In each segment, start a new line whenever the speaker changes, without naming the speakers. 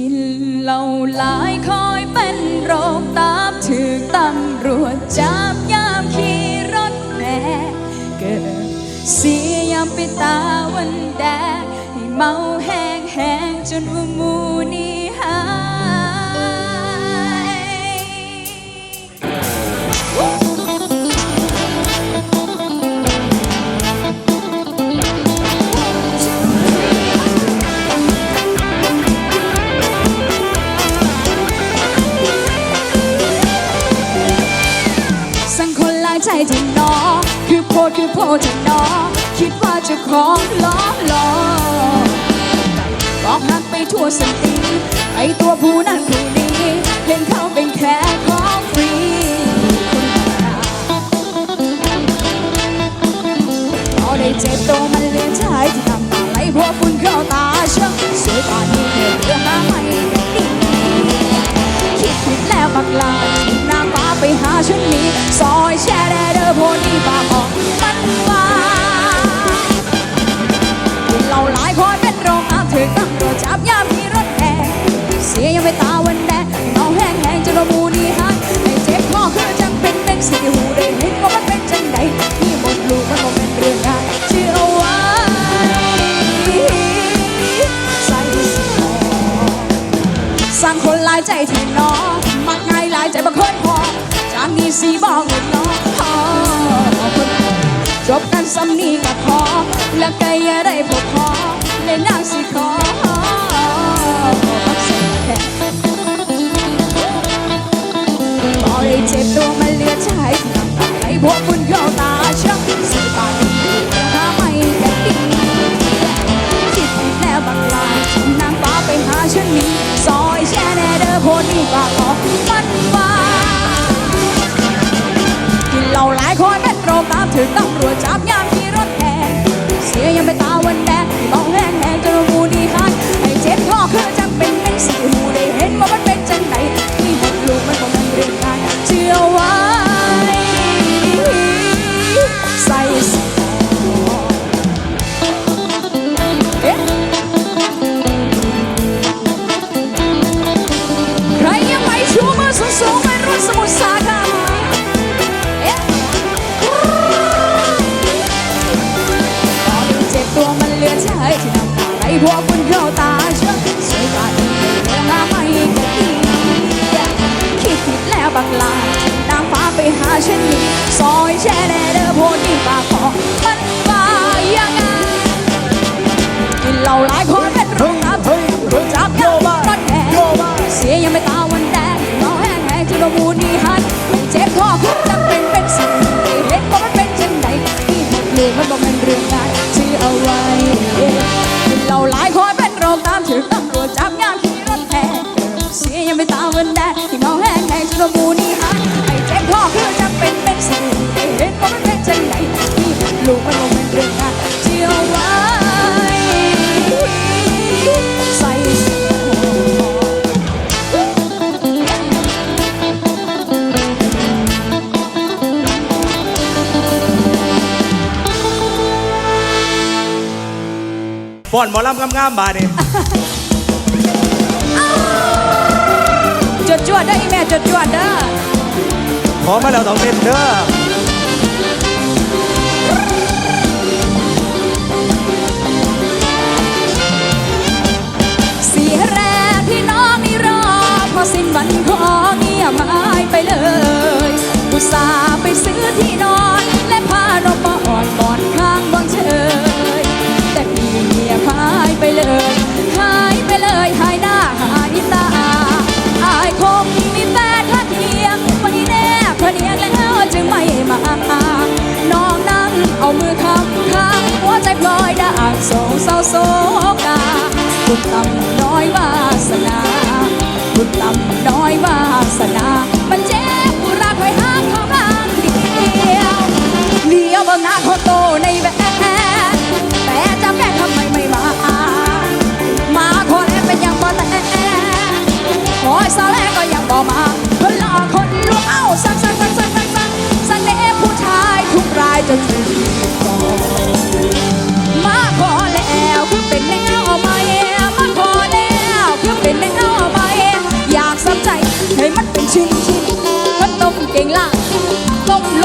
กินเหล้าหลายคอยเป็นโรคตาบถึกตำรวจจับยามขี่รถแม่เกิดเสียยามไปตาวันแดงให้เมาแห้งแห้งจนว่ามูนี้ โพดคือโพดเธอคิดว่าจะของล้อหลอบอกหักไปทั่วสติไอตัวผู้นั้นผู้นี้เห็นเขาเป็นแค่ของฟรีพอได้เจ็บตัวมันเลือนชายที่ทำตาไหลเพราะฝุ่นเข้าตาเชื่อสวยป่านนี้เพื่อเรื่องหาไม่ดีคิดผิดแล้วบักลาทิ้งนางฟ้าไปหาฉันนี้ นน้องมักง่ายหลายใจบางคนพอจากนี้สีบอกเลยน้องพอจบกันซ้ำนี้ก็พอแล้วก็อย่าได้พบพอในนางสิขอพักสักแค่พอได้เจ็บตัวมันเลือใจที่น้ำตาไหลพวกคุณเข้าตาช่างสีปากดีหาไม่กันดีคิดผิดแล้วบางลายนางฟ้าไปหาฉันนี้ น่เด้อโพนี่ปากออกมันว่ากินเหล้าหลายคนเป็นโรคตามถึงตำรวจจับยาม หัวคุณเข้าตาเชื่อสวยกว่าที่เรื่อหาไม่กันดีคิดผิดแล้วบางลายนางฟ้าไปหาฉันนี่ซอยแช่แน่เด้อโพนี่ปากคอ ป้อนหมอลำงาม
ๆบาดนี่
จดจวดเด้ออีแม่จดจวดเด้อ
ขอมาแล้วต้องเต้นเด้อ
เสียแรงที่น้องนี่รอพอสิ้นวันขอเงียบหายไปเลยอุตส่าห์ โศเศร้าโศกาบุญต่ำน้อยวาสนาบุญต่ำน้อยวาสนามันเจ็บผู้รักไว้ห้างของรังเดียวเลี้ยวบางนาคนโตในแหวแต่จะแม่ทำไมไม่มา มาคอแลเป็นยังบ่แต่คอยสาแลก็ยังบ่มาเพื่อหลอกคนรู้เอาสั่งสั่งสั่งสั่งสั่งสั่งเนผู้ชายทุกรายจะถึง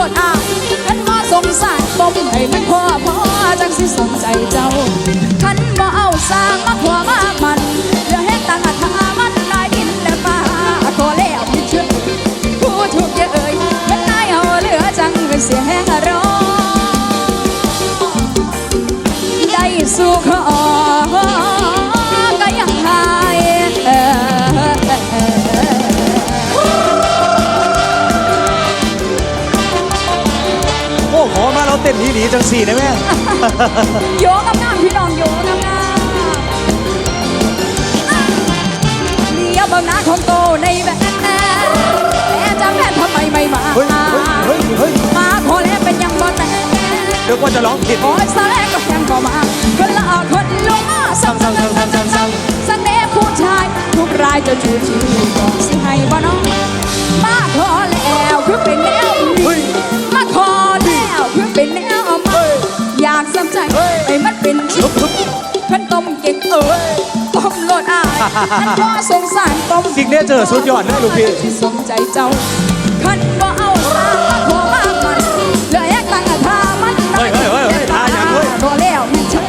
ลดอ่างขันมาสงสารปมให้มันพ่อพ่อจังสิสนใจเจ้าฉันม่เอาสร้างมาขวามามันเดี๋ย
ว ดีดีๆจังสี่นะแม่
โยงงามๆพี่น้องโยงงามๆเลียบางหน้าของโตในแบบแต่จะแม่นทำไมไม่มา
เฮ้ยเฮ้ยเฮ้ยเฮ้ย
มาขอแล้วเป็นยังบ่แต่
เดี๋ยวว่าจะร้องผิด
โอ้ยสาแลก็ยังบ่มาคนละคนลงมาสั่งสั่งสั่งสั่งสั่งสั่งสั่งเน่ผู้ชายทุกรายจะจูจีบ ใจไอ้มันเป็นชุดขันต้มเก่งเอ้ยต้มโลดอายขันพอสงสารต้ม
ซิกเนเจอร์สุดยอดเลยลูกพี่
ที่สมใจเจ้าขันบ่เอาสามาขอมากมันเหลือแยกตั้งอาทามัน
เฮ้ยเฮ้ยเฮ้ยเฮ้ยทาอย่างเฮ้ย
รอแล้วแม่เจ้า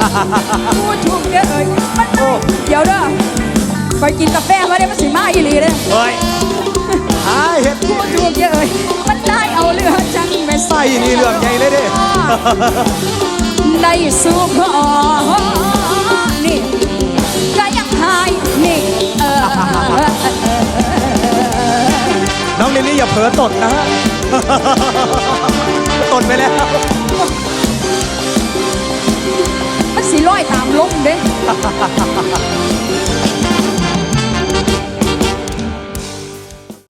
พูดถูกเด้อเอ้ยมันได้เดี๋ยวเด้อไปกินกาแฟมาได้มันสิมาอีหลีเด้อ
เฮ้ยหาเห็ด
พูดถูกเด้อเอ้ยมันได้เอาเรือจังแม่
ใส่นี่เรื่องใหญ่เลยเด้
ได้สู่ขอนี่ก็ยังหายนี่เออ
น้องลิลลี่อย่าเผลอตดนะฮะตดไปแล้ว
มันสิลอยตามลมเด้